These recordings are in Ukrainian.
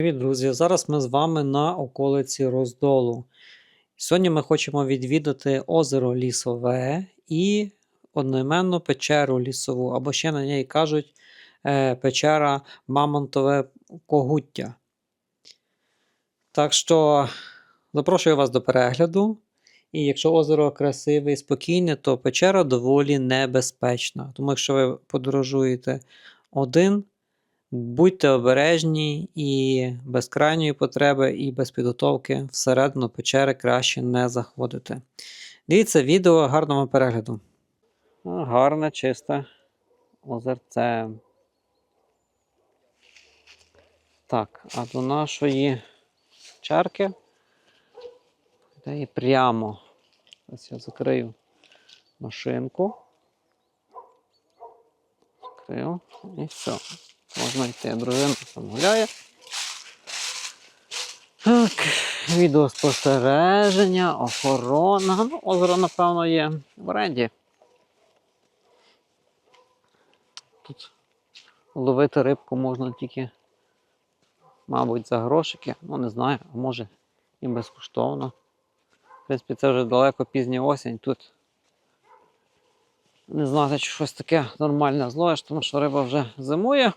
Привіт, друзі! Зараз ми з вами на околиці Роздолу. Сьогодні ми хочемо відвідати озеро Лісове і одноіменну печеру лісову, або ще на неї кажуть е, печера Мамонтове Когуття. Так що запрошую вас до перегляду. І якщо озеро красиве і спокійне, то печера доволі небезпечна. Тому якщо ви подорожуєте один, Будьте обережні і без крайньої потреби, і без підготовки всередину печери краще не заходити. Дивіться відео, гарного перегляду. Гарне, чисте озерце. Так, а до нашої чарки. Де і прямо. Ось я закрию машинку. Закрию і все. Можна йти, дружина там гуляє. Так, відеоспостереження, охорона. Ну, озеро, напевно, є в оренді. Тут ловити рибку можна тільки, мабуть, за грошики. Ну, не знаю, а може і безкоштовно. В принципі, це вже далеко пізня осінь. Тут не знати, чи щось таке нормальне зловиш, тому що риба вже зимує.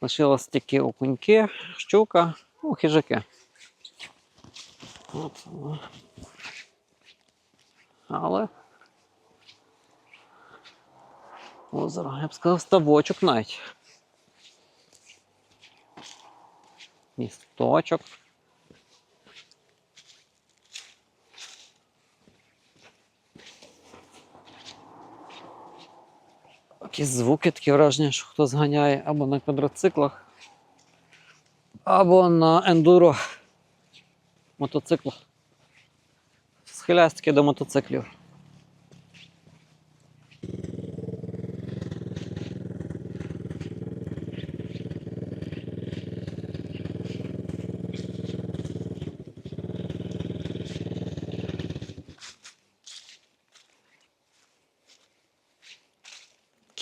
Лишилось тільки окуньки, щука, ну, хижаки. От. Але озеро, я б сказав, ставочок навіть. Місточок. Якісь звуки такі враження, що хтось зганяє або на квадроциклах, або на ендуро мотоциклах. Схиляюсь таки до мотоциклів.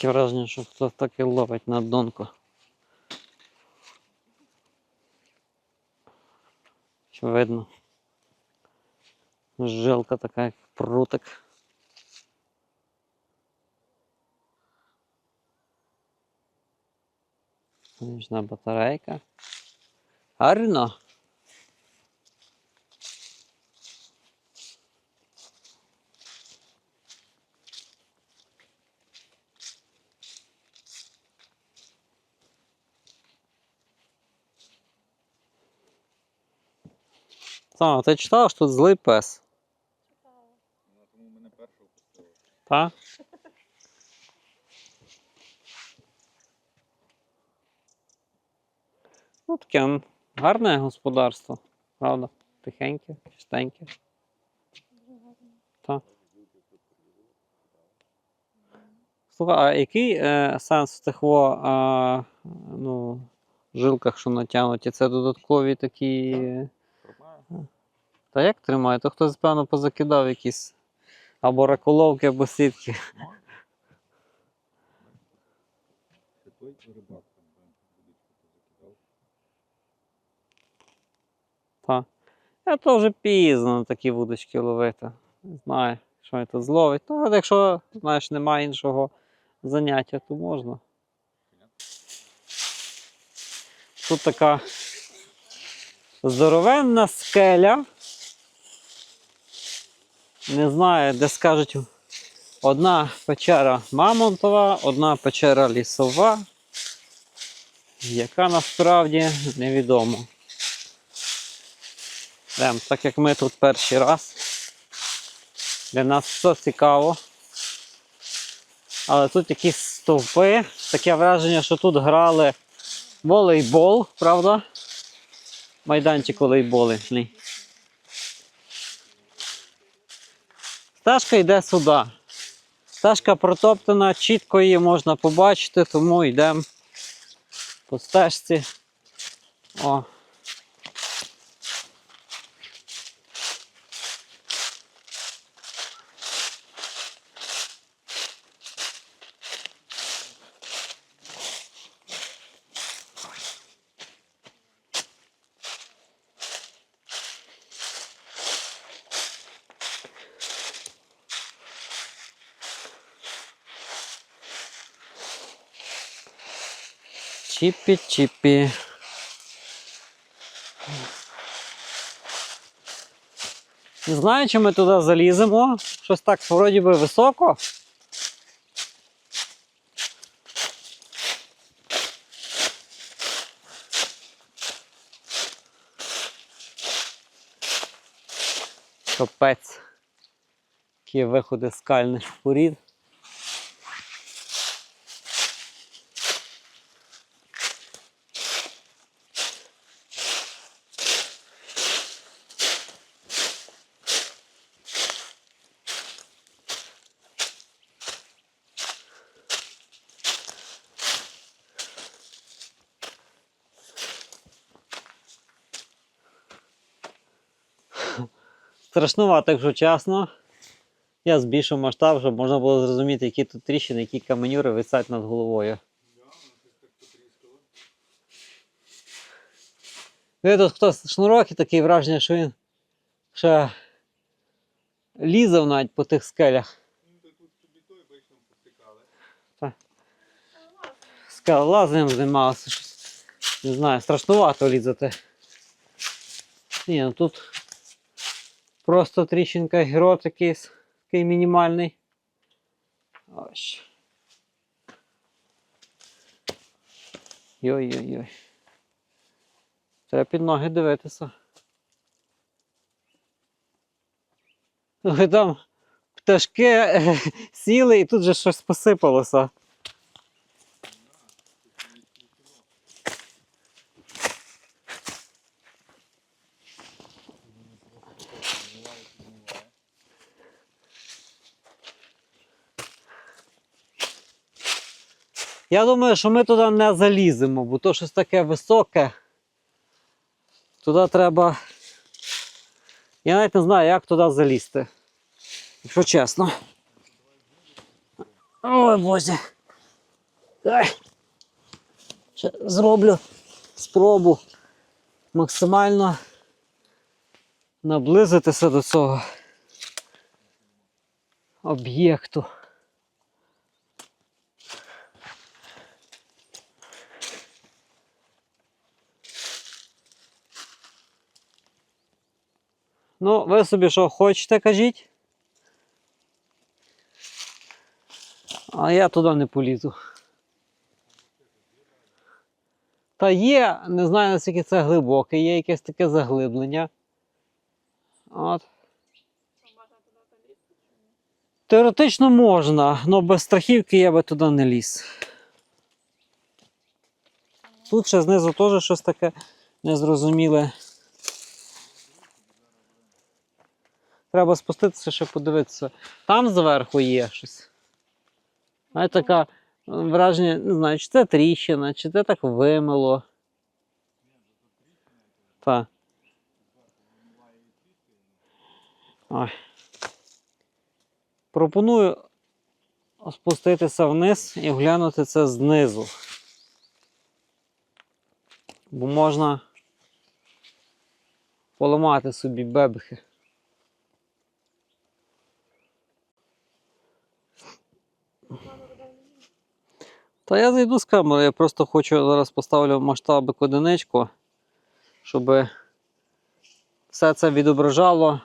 Таке враження, що хтось так і ловить на донку. Що видно. Жилка така, як прутик. Нічна батарейка. Гарно. Сама, ти читала, що тут злий пес? Ну, тому мене першого пустили. Так? Ну, таке гарне господарство, правда? Тихеньке, чистеньке. Так. Слухай, а який е, сенс в тих во, е, ну, жилках, що натягнуті? Це додаткові такі. Та як тримає? То хтось, певно, позакидав якісь або раколовки, або сітки. Це той рибак там да, позакидав. Та. Я то вже пізно на такі вудочки ловити. Не знаю, що він тут зловить. Ну, але якщо, знаєш, немає іншого заняття, то можна. Тут така здоровенна скеля. Не знаю, де скажуть. Одна печера Мамонтова, одна печера лісова. Яка насправді невідомо. Прям, так як ми тут перший раз. Для нас все цікаво. Але тут якісь стовпи. Таке враження, що тут грали волейбол, правда? Майданчик волейбольний. Стежка йде сюди. Стежка протоптана, чітко її можна побачити, тому йдемо по стежці. О. Чіпі-чіпі. Не знаю, чи ми туди заліземо. Щось так вроді би високо. Капець. Які виходи скальних порід. Страшнувато, якщо чесно. Я збільшив масштаб, щоб можна було зрозуміти, які тут тріщини, які каменюри висять над головою. Ви тут хтось шнурок і таке враження, що він ще лізав навіть по тих скелях. Скалолазанням займалося щось. Не знаю, страшнувато лізати. Ні, ну тут просто тріщинка герот якийсь, такий мінімальний. Ось. Йой-йой-йой. Треба під ноги дивитися. Ви там пташки е, сіли і тут же щось посипалося. Я думаю, що ми туди не заліземо, бо то щось таке високе. Туди треба. Я навіть не знаю, як туди залізти. Якщо чесно. Ой, боже. Ще зроблю спробу максимально наблизитися до цього об'єкту. Ну, ви собі що хочете, кажіть. А я туди не полізу. Та є, не знаю наскільки це глибоке, є якесь таке заглиблення. От. Теоретично можна, але без страхівки я би туди не ліз. Тут ще знизу теж щось таке незрозуміле. Треба спуститися, ще подивитися. Там зверху є щось. А така е, враження, не знаю, чи це тріщина, чи це так вимило. Так. Ой. Пропоную спуститися вниз і оглянути це знизу. Бо можна поламати собі бебхи. Та я зайду з камери, я просто хочу зараз поставлю масштабик одиничку, щоб все це відображало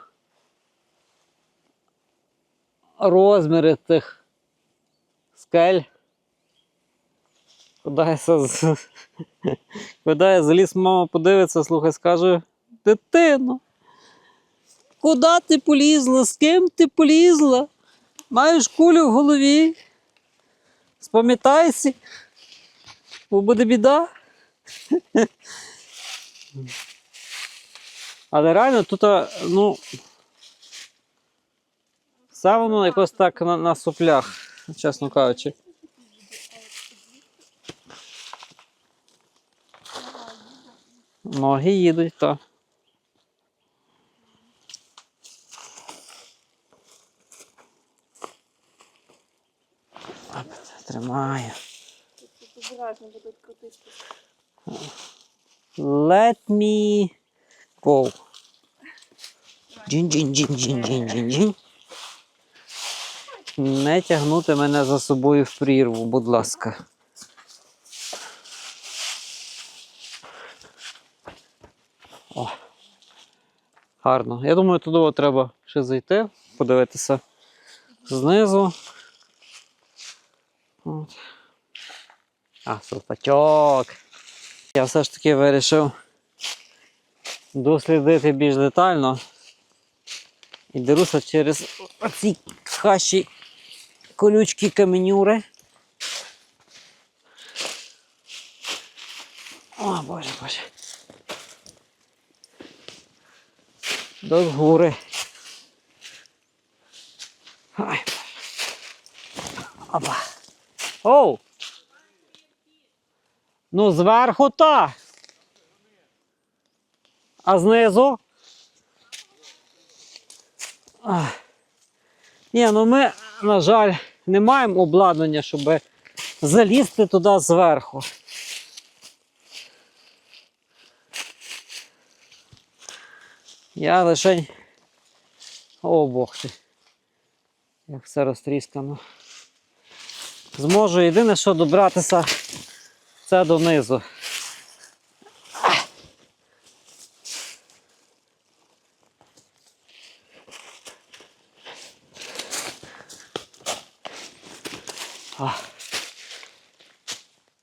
розміри тих скель. Куди я, з- я заліз, мама подивиться, слухай, скаже, дитино, куди ти полізла? З ким ти полізла? Маєш кулю в голові? Спам'ятайся, бо буде біда. Але реально тут, ну. Все воно якось так на, на соплях, чесно кажучи. Ноги їдуть, так. немає. Тут обережно будуть крутитися. Let me go. Джін-джін-джін-джін-джін-джін-джін. Не тягнути мене за собою в прірву, будь ласка. О. Гарно. Я думаю, туди треба ще зайти, подивитися знизу. От. А, супачок. Я все ж таки вирішив дослідити більш детально. І деруся через оці хащі колючки каменюри. О, боже, боже. До гори. Ай. Опа. Оу! Ну, зверху та. А знизу? Ні, ну ми, на жаль, не маємо обладнання, щоб залізти туди зверху. Я лише. О, Бог ти. Як все розтріскано. Зможу єдине, що добратися, це донизу.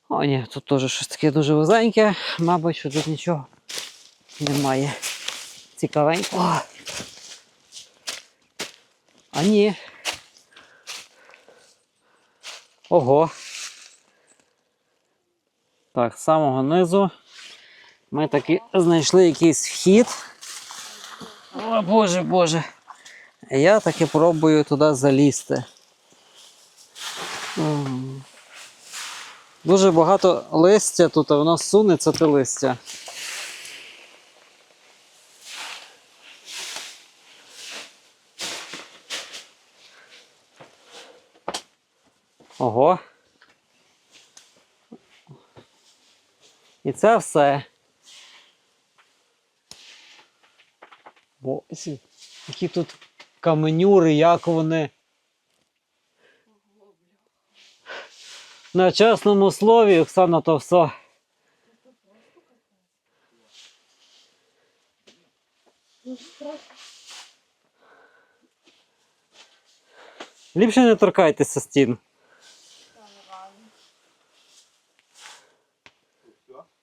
О, ні, тут теж щось таке дуже вузеньке. Мабуть, що тут нічого немає цікавенького. А ні. Ого. Так, з самого низу ми таки знайшли якийсь вхід. О, боже, боже. Я таки пробую туди залізти. Дуже багато листя тут, воно сунеться те листя. Ого. І це все. Ось, які тут каменюри, як вони. На чесному слові, Оксана, то все. Ліпше не торкайтеся стін.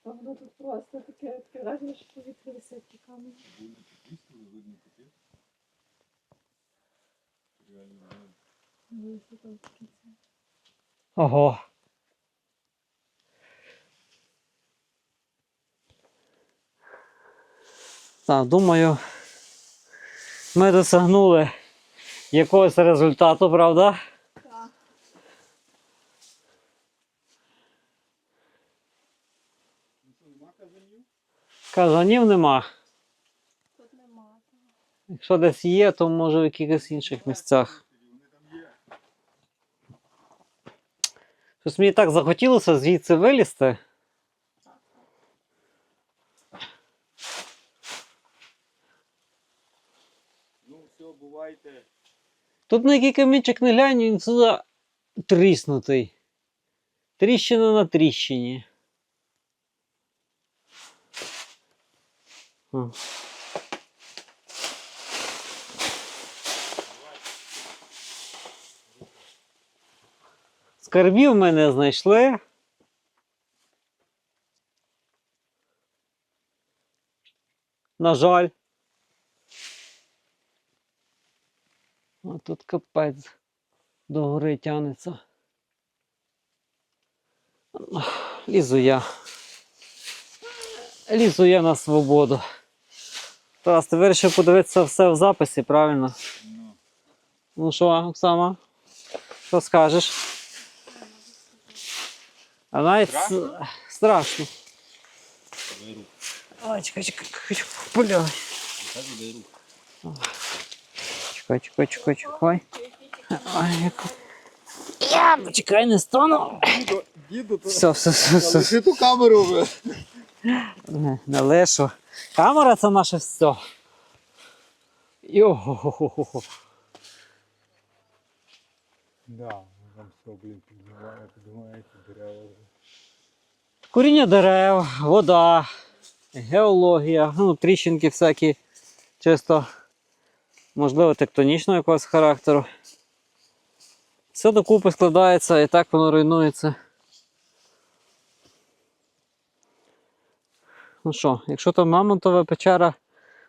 А воно тут просто таке таке враження, що повітря висить ті камені. Ну, якщо там таке це. Ого. Так, думаю, ми досягнули якогось результату, правда? Так. Казанів нема. Тут нема. Якщо десь є, то може в якихось інших місцях. Щось мені так захотілося звідси вилізти. Ну, все, бувайте. Тут на який камінчик не глянь, він сюди тріснутий. Тріщина на тріщині. Скарбів ми не знайшли. На жаль. А тут капець до гори тянеться. Лізу я. Лізу я на свободу. Тарас, ти вирішив подивитися все в записі, правильно? Ну, Ну що, Оксана? Що скажеш? А навіть страшно. Страшно? Ой, чекай, чекай, чекай, бля. Руку. Чекай, чекай, чекай, чекай. Ай, яка... Я, почекай, не стану. Діду, діду, то Все, все, все, все. лиши ту камеру вже. Не, не лишу. Камера це наше все. Йо-хо-хо-хо-хо. Да, там все, блін, піднімає, піднімається дерева. Коріння дерев, вода. геологія, ну, тріщинки всякі, чисто, можливо, тектонічного якогось характеру. Все докупи складається і так воно руйнується. Ну що, якщо то мамонтова печера,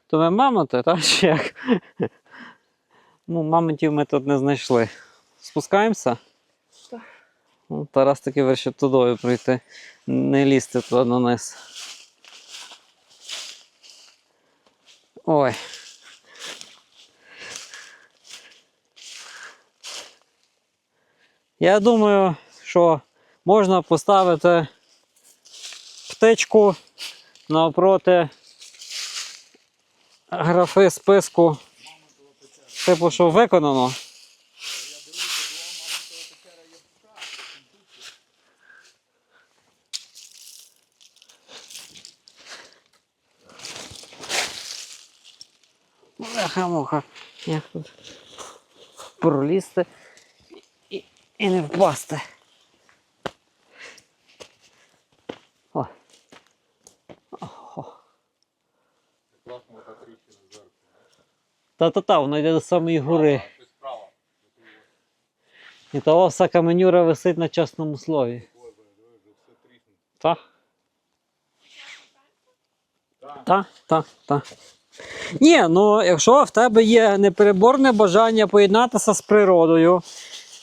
то ми мамонти, так? Чи як? Ну, мамонтів ми тут не знайшли. Спускаємося? Так. Ну, Тарас таки вирішив тудою пройти, не лізти туди на низ. Ой. Я думаю, що можна поставити птичку навпроти графи списку. Типу, що виконано. Бляха-муха. Як тут пролізти і, не впасти. О. Та-та-та, воно йде до самої гори. І того вся каменюра висить на чесному слові. Та? Та, та, та. Ні, ну якщо в тебе є непереборне бажання поєднатися з природою,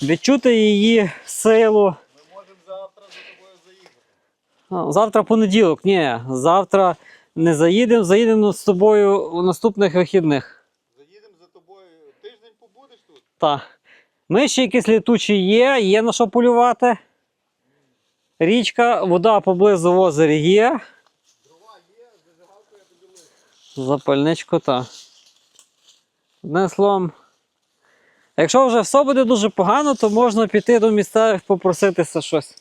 відчути її силу. Ми можемо завтра за тобою заїхати. Завтра понеділок, ні, завтра не заїдемо, заїдемо з тобою у наступних вихідних. Заїдемо за тобою. Тиждень побудеш тут? Та. Ми ще якісь літучі є, є на що полювати. Річка, вода поблизу в озері є. Дрова є, зажигалку я тобі лишу. Запальничку та. Одним словом. Якщо вже все буде дуже погано, то можна піти до місцевих попроситися щось.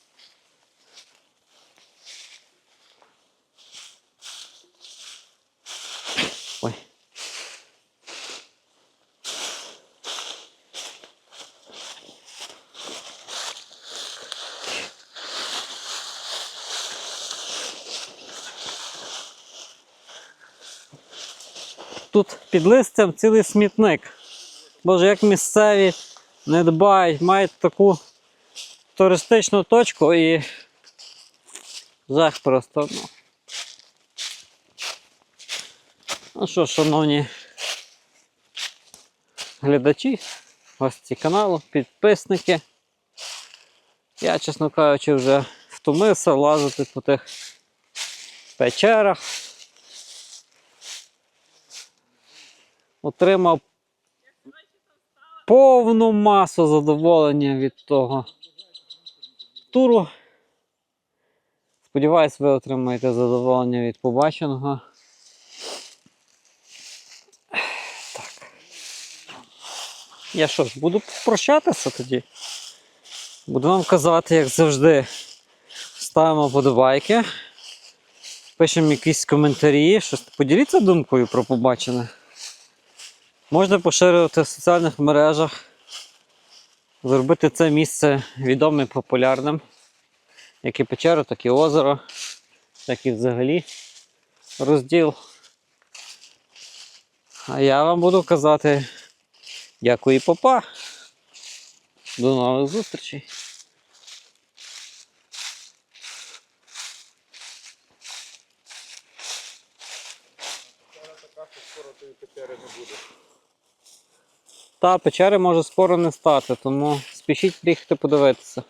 Тут під листям цілий смітник. Боже, як місцеві не дбають, мають таку туристичну точку і жах просто. Ну. Що, шановні глядачі, гості каналу, підписники. Я, чесно кажучи, вже втомився лазити по тих печерах. Отримав повну масу задоволення від того туру. Сподіваюсь, ви отримаєте задоволення від побаченого. Так. Я що ж, буду прощатися тоді. Буду вам казати, як завжди. Ставимо подобайки. Пишемо якісь коментарі. Щось поділіться думкою про побачене. Можна поширювати в соціальних мережах, зробити це місце відомим популярним, як і печеру, так і озеро, так і взагалі розділ. А я вам буду казати дякую, папа. До нових зустрічей. Вчора така, що скоро тої печери не буде. Та печери може скоро не стати, тому спішіть приїхати подивитися.